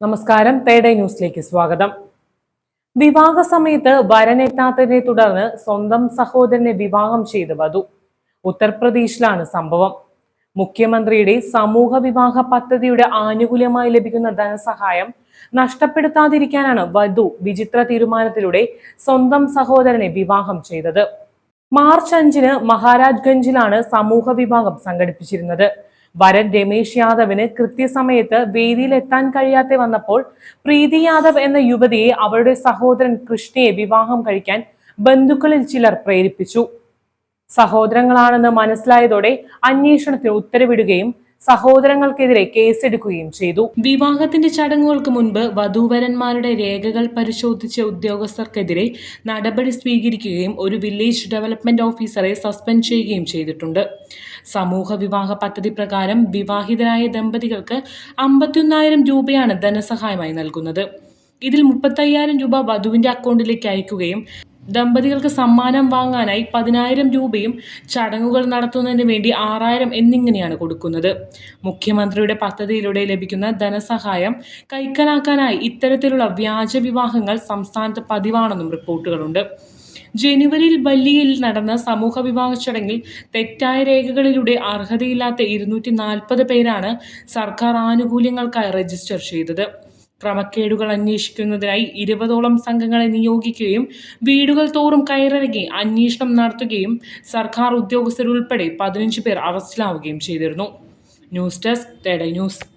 നമസ്കാരം. തേഡേ ന്യൂസിലേക്ക് സ്വാഗതം. വിവാഹ സമയത്ത് വരനെത്താത്തതിനെ തുടർന്ന് സ്വന്തം സഹോദരനെ വിവാഹം ചെയ്ത് വധു. ഉത്തർപ്രദേശിലാണ് സംഭവം. മുഖ്യമന്ത്രിയുടെ സമൂഹ വിവാഹ പദ്ധതിയുടെ ആനുകൂല്യമായി ലഭിക്കുന്ന ധനസഹായം നഷ്ടപ്പെടുത്താതിരിക്കാനാണ് വധു വിചിത്ര തീരുമാനത്തിലൂടെ സ്വന്തം സഹോദരനെ വിവാഹം ചെയ്തത്. മാർച്ച് അഞ്ചിന് മഹാരാജ്ഗഞ്ചിലാണ് സമൂഹ വിവാഹം സംഘടിപ്പിച്ചിരുന്നത്. വരൻ രമേശ് യാദവിന് കൃത്യസമയത്ത് വേദിയിൽ എത്താൻ കഴിയാതെ വന്നപ്പോൾ പ്രീതി യാദവ് എന്ന യുവതിയെ അവരുടെ സഹോദരൻ കൃഷ്ണയെ വിവാഹം കഴിക്കാൻ ബന്ധുക്കളിൽ ചിലർ പ്രേരിപ്പിച്ചു. സഹോദരങ്ങളാണെന്ന് മനസ്സിലായതോടെ അന്വേഷണത്തിന് ഉത്തരവിടുകയും സഹോദരങ്ങൾക്കെതിരെ കേസെടുക്കുകയും ചെയ്തു. വിവാഹത്തിന്റെ ചടങ്ങുകൾക്ക് മുൻപ് വധൂവരന്മാരുടെ രേഖകൾ പരിശോധിച്ച ഉദ്യോഗസ്ഥർക്കെതിരെ നടപടി സ്വീകരിക്കുകയും ഒരു വില്ലേജ് ഡെവലപ്മെന്റ് ഓഫീസറെ സസ്പെൻഡ് ചെയ്യുകയും ചെയ്തിട്ടുണ്ട്. സമൂഹ വിവാഹ പദ്ധതി പ്രകാരം വിവാഹിതരായ ദമ്പതികൾക്ക് അമ്പത്തിയൊന്നായിരം രൂപയാണ് ധനസഹായമായി നൽകുന്നത്. ഇതിൽ മുപ്പത്തയ്യായിരം രൂപ വധുവിന്റെ അക്കൗണ്ടിലേക്ക് അയക്കുകയും ദമ്പതികൾക്ക് സമ്മാനം വാങ്ങാനായി പതിനായിരം രൂപയും ചടങ്ങുകൾ നടത്തുന്നതിന് വേണ്ടി ആറായിരം എന്നിങ്ങനെയാണ് കൊടുക്കുന്നത്. മുഖ്യമന്ത്രിയുടെ പദ്ധതിയിലൂടെ ലഭിക്കുന്ന ധനസഹായം കൈക്കലാക്കാനായി ഇത്തരത്തിലുള്ള വ്യാജ വിവാഹങ്ങൾ സംസ്ഥാനത്ത് പതിവാണെന്നും റിപ്പോർട്ടുകളുണ്ട്. ജനുവരിയിൽ ബല്ലിയിൽ നടന്ന സമൂഹ വിവാഹ ചടങ്ങിൽ തെറ്റായ രേഖകളിലൂടെ അർഹതയില്ലാത്ത ഇരുന്നൂറ്റി നാൽപ്പത് പേരാണ് സർക്കാർ ആനുകൂല്യങ്ങൾക്കായി രജിസ്റ്റർ ചെയ്തത്. ക്രമക്കേടുകൾ അന്വേഷിക്കുന്നതിനായി ഇരുപതോളം സംഘങ്ങളെ നിയോഗിക്കുകയും വീടുകൾ തോറും കയറിറങ്ങി അന്വേഷണം നടത്തുകയും സർക്കാർ ഉദ്യോഗസ്ഥരുൾപ്പെടെ പതിനഞ്ച് പേർ അറസ്റ്റിലാവുകയും ചെയ്തിരുന്നു. ന്യൂസ് ഡെസ്ക് തേട ന്യൂസ്.